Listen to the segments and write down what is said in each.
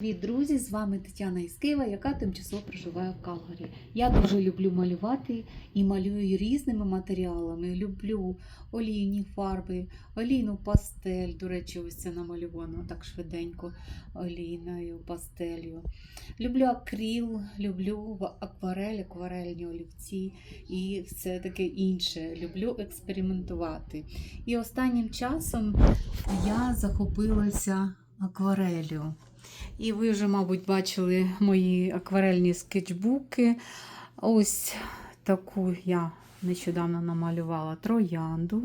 Привіт, друзі! З вами Тетяна із яка тимчасово проживає в Калгарі. Я дуже люблю малювати і малюю різними матеріалами. Люблю олійні фарби, олійну пастель. До речі, ось це намалювано так швиденько олійною пастелью. Люблю акріл, люблю акварель, акварельні олівці і все таке інше. Люблю експериментувати. І останнім часом я захопилася акварелью. І ви вже, мабуть, бачили мої акварельні скетчбуки. Ось таку я нещодавно намалювала троянду.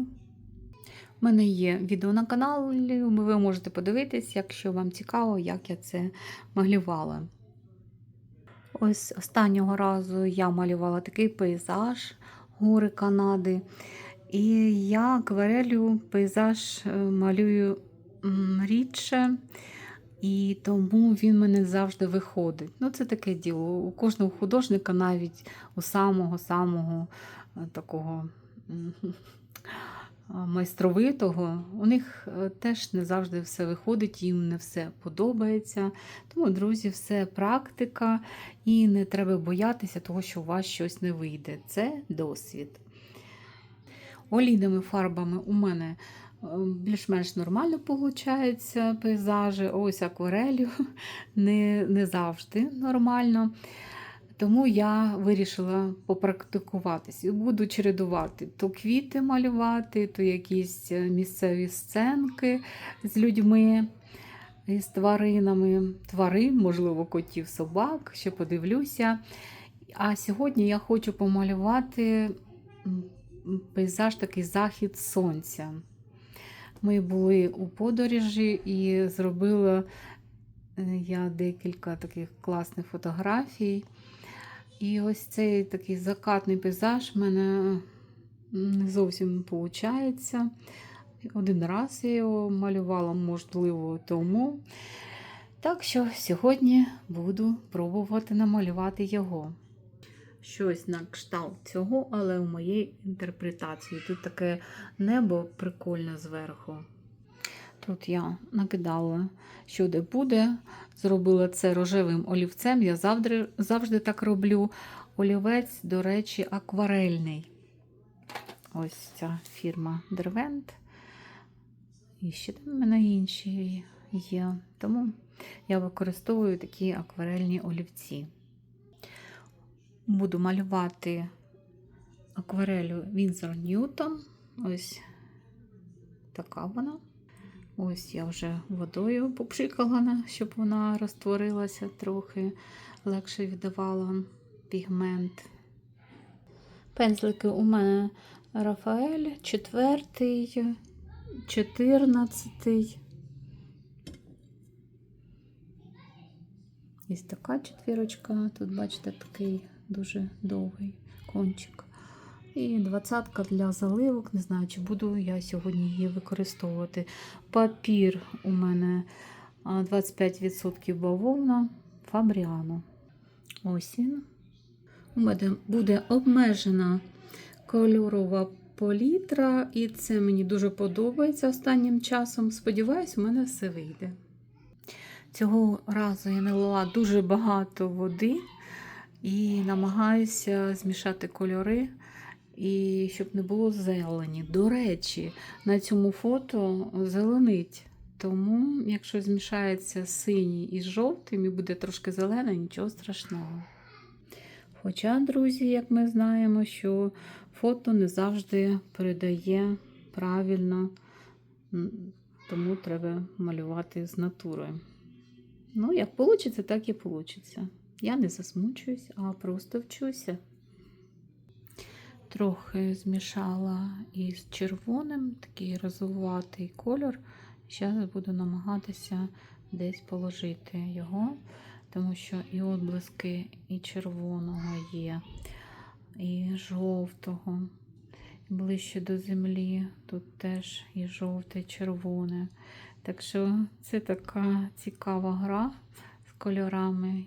У мене є відео на каналі, ви можете подивитись, якщо вам цікаво, як я це малювала. Ось останнього разу я малювала такий пейзаж гори Канади. І я акварелю пейзаж е, малюю рідше. І тому він мене завжди виходить. Ну, це таке діло. У кожного художника, навіть у самого-самого е, такого майстровитого, у них е, теж не завжди все виходить, їм не все подобається. Тому, друзі, все практика, і не треба боятися того, що у вас щось не вийде. Це досвід. Олійними фарбами у мене більш-менш нормально виходить пейзажі. Ось акварелью не, не завжди нормально. Тому я вирішила попрактикуватись і буду чередувати то квіти малювати, то якісь е, місцеві сценки з людьми, з тваринами, тварин, можливо, котів, собак, ще подивлюся. А сьогодні я хочу помалювати пейзаж такий захід сонця. Ми були у подорожі і зробила е, я декілька таких класних фотографій. І ось цей такий закатний пейзаж в мене не зовсім виходить. Один раз я його малювала, можливо, тому. Так що сьогодні буду пробувати намалювати його. Щось на кшталт цього, але у моїй інтерпретації. Тут таке небо прикольне зверху. Тут я накидала, що де буде. Зробила це рожевим олівцем. Я завжди, завжди так роблю. Олівець, до речі, акварельний. Ось ця фірма Дервент. І ще там в мене інші є. Тому я використовую такі акварельні олівці. Буду малювати акварелю Вінзор Ньютон. Ось така вона. Ось я вже водою попшикала, щоб вона розтворилася трохи, легше віддавала пігмент. Пензлики у мене Рафаель, четвертий, чотирнадцятий. Ось така четвірочка. Тут, бачите, такий дуже довгий кончик. І двадцятка для заливок. Не знаю, чи буду я сьогодні її використовувати. Папір у мене 25% бавовна Фабріано. Ось він. У мене буде обмежена кольорова палітра, і це мені дуже подобається останнім часом. Сподіваюсь, у мене все вийде. Цього разу я налила дуже багато води і намагаюся змішати кольори, і щоб не було зелені. До речі, на цьому фото зеленить. Тому, якщо змішається синій із жовтим і буде трошки зелене, нічого страшного. Хоча, друзі, як ми знаємо, що фото не завжди передає правильно, тому треба малювати з натурою. Ну, як вийде, так і вийде. Я не засмучуюсь, а просто вчуся. Трохи змішала із червоним, такий розовуватий кольор. Зараз буду намагатися десь положити його, тому що і отблиски і червоного є, і жовтого. Ближче до землі тут теж і жовте, і червоне. Так що це така цікава гра з кольорами.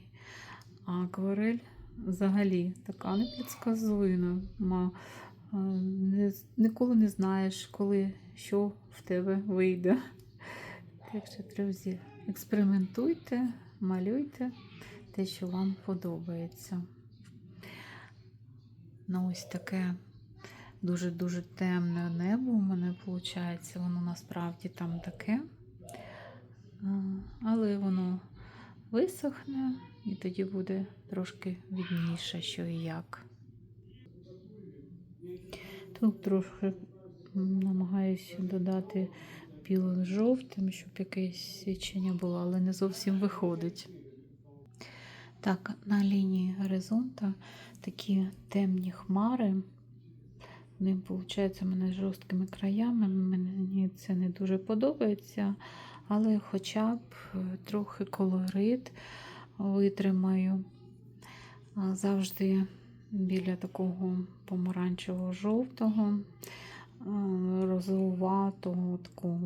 Акварель взагалі така непредсказуема. Ма- Не, ніколи не знаєш, коли що в тебе вийде. Так що, друзі, експериментуйте, малюйте те, що вам подобається. Ну, ось таке дуже-дуже темне небо у мене виходить. Воно насправді там таке. Але воно висохне і тоді буде трошки відніше, що і як. Тут трошки намагаюся додати білим жовтим, щоб якесь свідчення було, але не зовсім виходить. Так, на лінії горизонта такі темні хмари. Вони, виходить, у мене з жорсткими краями. Мені це не дуже подобається, але хоча б е, трохи колорит витримаю. Завжди біля такого помаранчево-жовтого, е, розовуватого, такого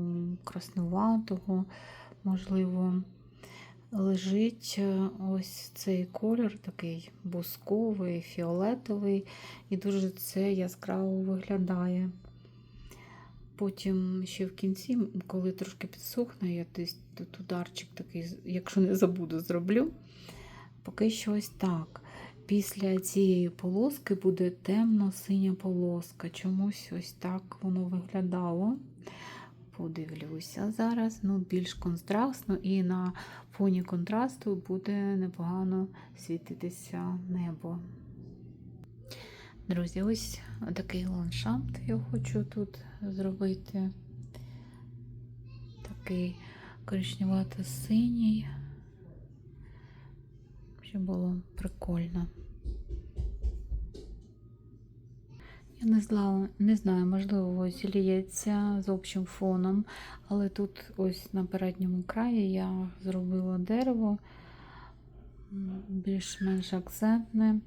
краснуватого, можливо, лежить е, ось цей колір такий бусковий, фіолетовий, і дуже це яскраво виглядає. Потім ще в кінці, коли трошки підсохне, я десь тут ударчик такий, якщо не забуду, зроблю. Поки що ось так. Після цієї полоски буде темно-синя полоска. Чомусь ось так воно виглядало. Подивлюся зараз, ну, більш контрастно, і на фоні контрасту буде непогано світитися небо. Друзі, ось такий ландшафт я хочу тут зробити. Такий коричневато-синій, щоб було прикольно. Я не знаю, не знаю, можливо, зіліється з общим фоном, але тут ось на передньому краї я зробила дерево більш-менш акцентне.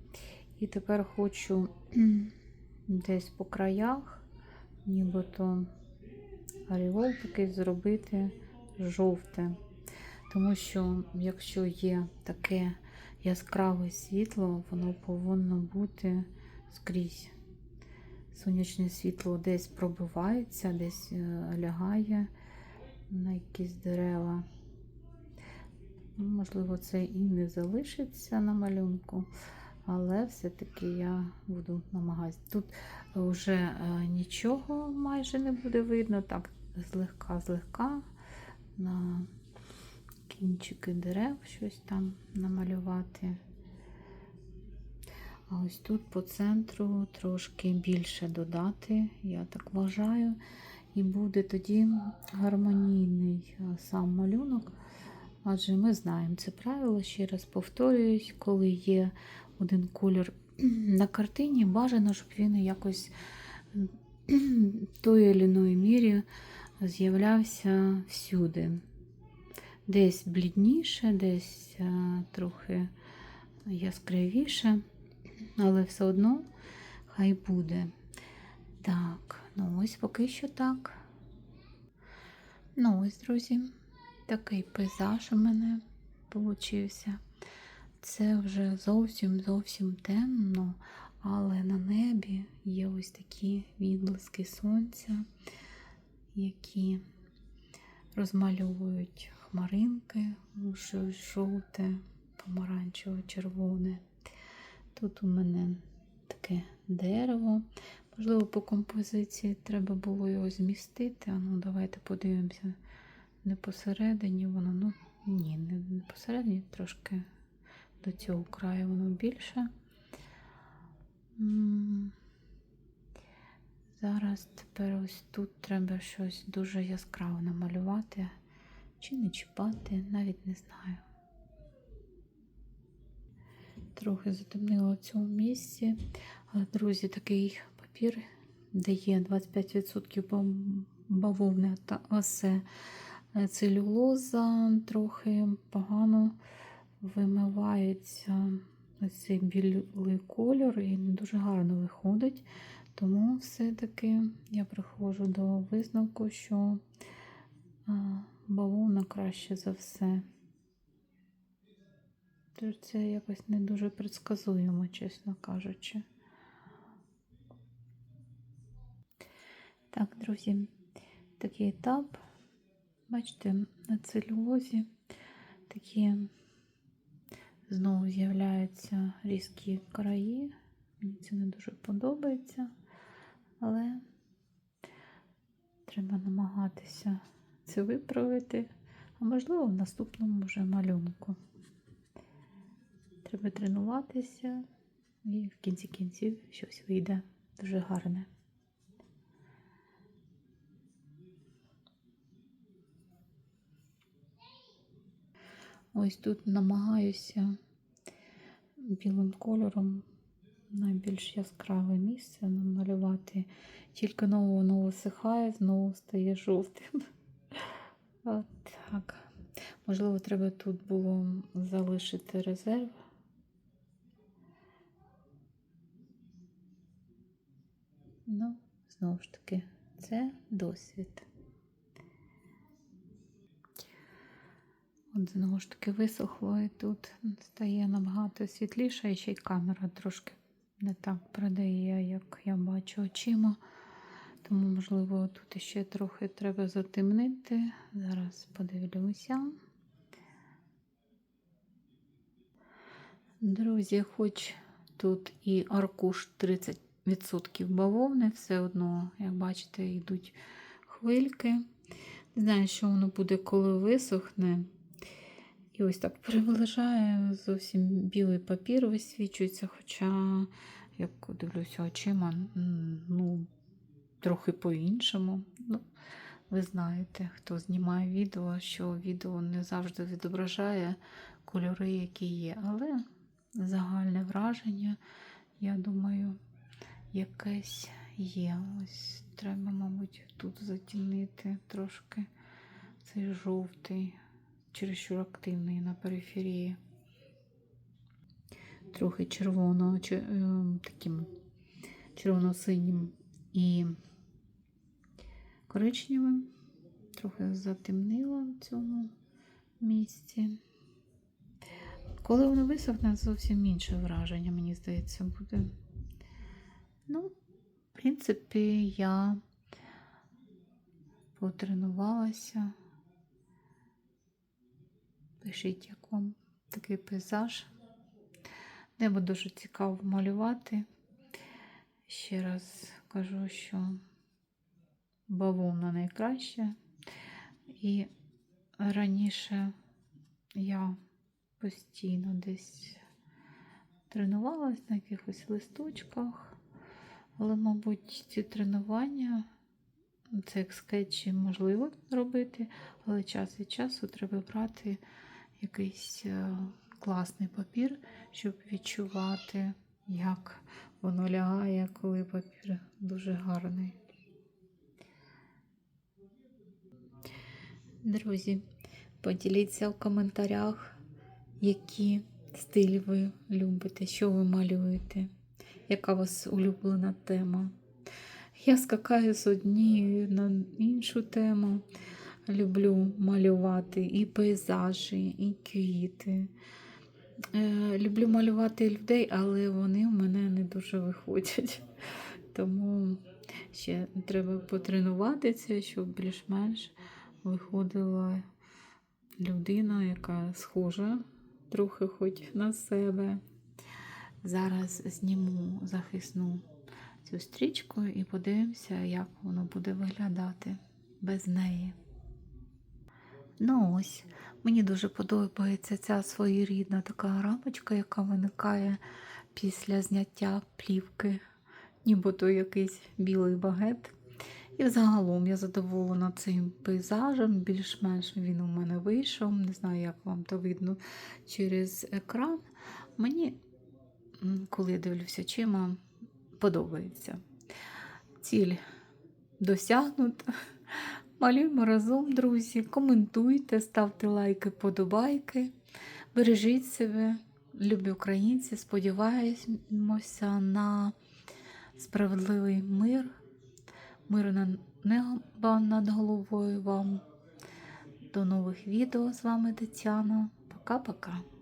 І тепер хочу десь по краях, нібито оріол такий зробити жовте. Тому що, якщо є таке яскраве світло, воно повинно бути скрізь. Сонячне світло десь пробивається, десь е, лягає на якісь дерева. Можливо, це і не залишиться на малюнку, але все-таки я буду намагатися. Тут вже е, нічого майже не буде видно, так, злегка-злегка на кінчики дерев щось там намалювати. А ось тут по центру трошки більше додати, я так вважаю, і буде тоді гармонійний е, сам малюнок. Адже ми знаємо це правило, ще раз повторююсь, коли є один колір на картині, бажано, щоб він якось в тої чи іної мірі з'являвся всюди. Десь блідніше, десь трохи яскравіше, але все одно хай буде. Так, ну ось поки що так. Ну ось, друзі, такий пейзаж у мене получився. Це вже зовсім зовсім темно, але на небі є ось такі відблиски сонця, які розмальовують хмаринки, щось жовте, помаранчево-червоне. Тут у мене таке дерево. Можливо, по композиції треба було його змістити. А ну, давайте подивимося. Не посередині воно, ну ні, не посередині, трошки до цього краю воно більше. Зараз тепер ось тут треба щось дуже яскраво намалювати, чи не чіпати, навіть не знаю. Трохи затемнило в цьому місці. Друзі, такий папір, де є 25% бавовни та осе целюлоза, трохи погано вимивається цей білий кольор і не дуже гарно виходить. Тому все-таки я приходжу до висновку, що бавовна краще за все. Тож це якось не дуже предсказуємо, чесно кажучи. Так, друзі, такий етап. Бачите, на целюлозі такі знову з'являються різкі краї. Мені це не дуже подобається, але треба намагатися це виправити, а можливо, в наступному вже малюнку. Треба тренуватися, і в кінці кінців щось вийде дуже гарне. Ось тут намагаюся білим кольором найбільш яскраве місце намалювати. Тільки ново воно висихає, знову стає жовтим. От так. Можливо, треба тут було залишити резерв. Ну, знову ж таки, це досвід. От знову ж таки висохло і тут стає набагато світліше, і ще й камера трошки не так передає, як я бачу очима. Тому, можливо, тут ще трохи треба затемнити. Зараз подивлюся. Друзі, хоч тут і аркуш 30% бавовни, все одно, як бачите, йдуть хвильки. Не знаю, що воно буде, коли висохне. І ось так приближає, зовсім білий папір висвічується, хоча, як дивлюся очима, ну, трохи по-іншому. Ну, Ви знаєте, хто знімає відео, що відео не завжди відображає кольори, які є. Але загальне враження, я думаю, якесь є. Ось треба, мабуть, тут затінити трошки цей жовтий чересчур активний на периферії. Трохи червоно, таким червоно-синім і коричневим. Трохи затемнило в цьому місці. Коли воно висохне, зовсім інше враження, мені здається, буде. Ну, в принципі, я потренувалася. Пишіть, як вам такий пейзаж. Небо дуже цікаво малювати. Ще раз кажу, що бавовна найкраще. І раніше я постійно десь тренувалась на якихось листочках, але, мабуть, ці тренування, це як скетчі можливо робити, але час від часу треба брати якийсь е, класний папір, щоб відчувати, як воно лягає, коли папір дуже гарний. Друзі, поділіться в коментарях, які стилі ви любите, що ви малюєте, яка у вас улюблена тема. Я скакаю з однієї на іншу тему. Люблю малювати і пейзажі, і квіти. Е, люблю малювати людей, але вони в мене не дуже виходять. Тому ще треба потренуватися, щоб більш-менш виходила людина, яка схожа трохи хоч на себе. Зараз зніму захисну цю стрічку і подивимося, як воно буде виглядати без неї. Ну ось, мені дуже подобається ця своєрідна така рамочка, яка виникає після зняття плівки, нібито якийсь білий багет. І взагалом я задоволена цим пейзажем, більш-менш він у мене вийшов. Не знаю, як вам то видно через екран. Мені, коли я дивлюся чима, подобається. Ціль досягнута. Малюємо разом, друзі. Коментуйте, ставте лайки, подобайки. Бережіть себе, любі українці. Сподіваємося на справедливий мир, мир на небо над головою вам. До нових відео з вами Тетяна. Пока-пока.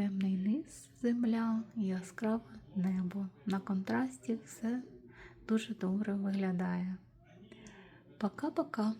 Темний низ, земля, і яскраве небо. На контрасті все дуже добре виглядає. Пока-пока.